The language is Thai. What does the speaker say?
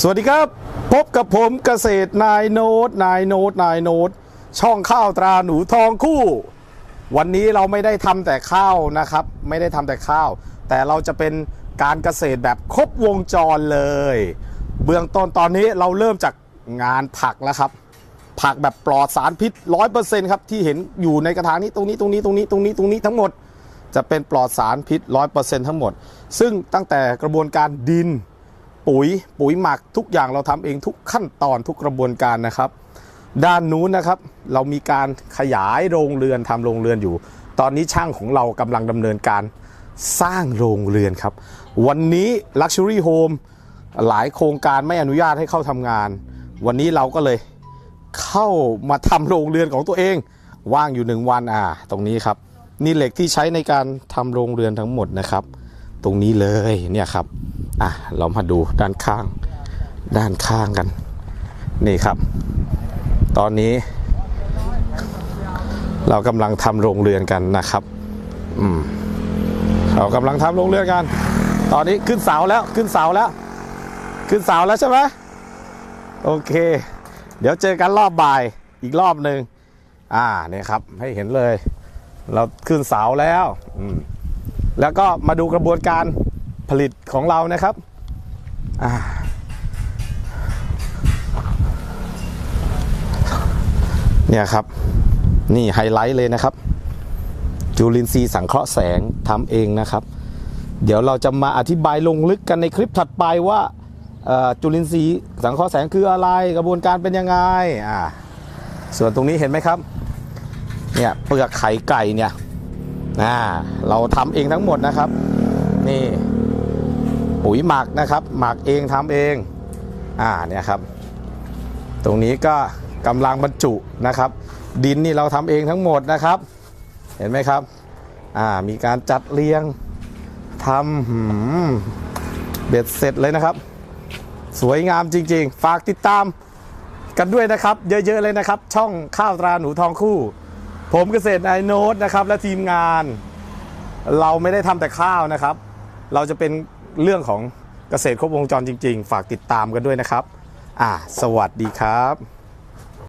สวัสดีครับ พบกับผมเกษตรนายโนตนายโนตนายโนตช่องข้าวตราหนูทองคู่ วันนี้เราไม่ได้ทำแต่ข้าวนะครับ ไม่ได้ทำแต่ข้าว แต่เราจะเป็นการเกษตรแบบครบวงจรเลย เบื้องต้นตอนนี้เราเริ่มจากงานผักแล้วครับ ผักแบบปลอดสารพิษ100%ครับที่เห็นอยู่ในกระถางนี้ตรงนี้ตรงนี้ตรงนี้ตรงนี้ตรงนี้ทั้งหมด จะเป็นปลอดสารพิษ100%ทั้งหมด ซึ่งตั้งแต่กระบวนการดิน ปุ๋ยปุ๋ยหมักทุกอย่างเราทำเองทุกขั้นตอนทุกกระบวนการนะครับ ด้านนู้นนะครับ เรามีการขยายโรงเรือนทำโรงเรือนอยู่ ตอนนี้ช่างของเรากำลังดำเนินการสร้างโรงเรือนครับ วันนี้ Luxury Home หลายโครงการไม่อนุญาตให้เข้าทำงาน วันนี้เราก็เลยเข้ามาทำโรงเรือนของตัวเอง ว่างอยู่หนึ่งวันอ่า ตรงนี้ครับ นี่เหล็กที่ใช้ในการทำโรงเรือนทั้งหมดนะครับ ตรงนี้เลยเนี่ยครับ อะเรามาดูด้านข้าง ด้านข้างกัน นี่ครับ ตอนนี้ เรากำลังทำโรงเรือนกันนะครับ อืมเรากำลังทำโรงเรือนกัน ตอนนี้ขึ้นเสาแล้วขึ้นเสาแล้ว ขึ้นเสาแล้วใช่ไหมโอเค เดี๋ยวเจอกันรอบบ่ายอีกรอบหนึ่งอ่าเนี่ยครับให้เห็นเลย เราขึ้นเสาแล้วอืมแล้วก็มาดูกระบวนการ ผลิตของเรานะครับเนี่ยครับ นี่ไฮไลท์เลยนะครับ จุลินทรีย์สังเคราะห์แสงทำเองนะครับ เดี๋ยวเราจะมาอธิบายลงลึกกันในคลิปถัดไปว่าจุลินทรีย์สังเคราะห์แสงคืออะไรกระบวนการเป็นยังไงอ่าส่วนตรงนี้เห็นไหมครับเนี่ยเปลือกไข่ไก่เนี่ยอ่าเราทำเองทั้งหมดนะครับ นี่ ปุ๋ยหมักนะครับ หมักเองทำเองอ่าเนี่ยครับ ตรงนี้ก็กำลังบรรจุนะครับ ดินนี่เราทำเองทั้งหมดนะครับ เห็นไหมครับอ่ามีการจัดเรียงทำหืมเบ็ดเสร็จเลยนะครับ สวยงามจริง ๆ ฝากติดตามกันด้วยนะครับ เยอะๆเลยนะครับ ช่องข้าวตราหนูทองคู่ ผมเกษตรนายโน้ตนะครับ และทีมงาน เราไม่ได้ทำแต่ข้าวนะครับ เราจะเป็น เรื่องของเกษตรครบวงจรจริง ๆ ฝากติดตามกันด้วยนะครับ อ่า สวัสดีครับ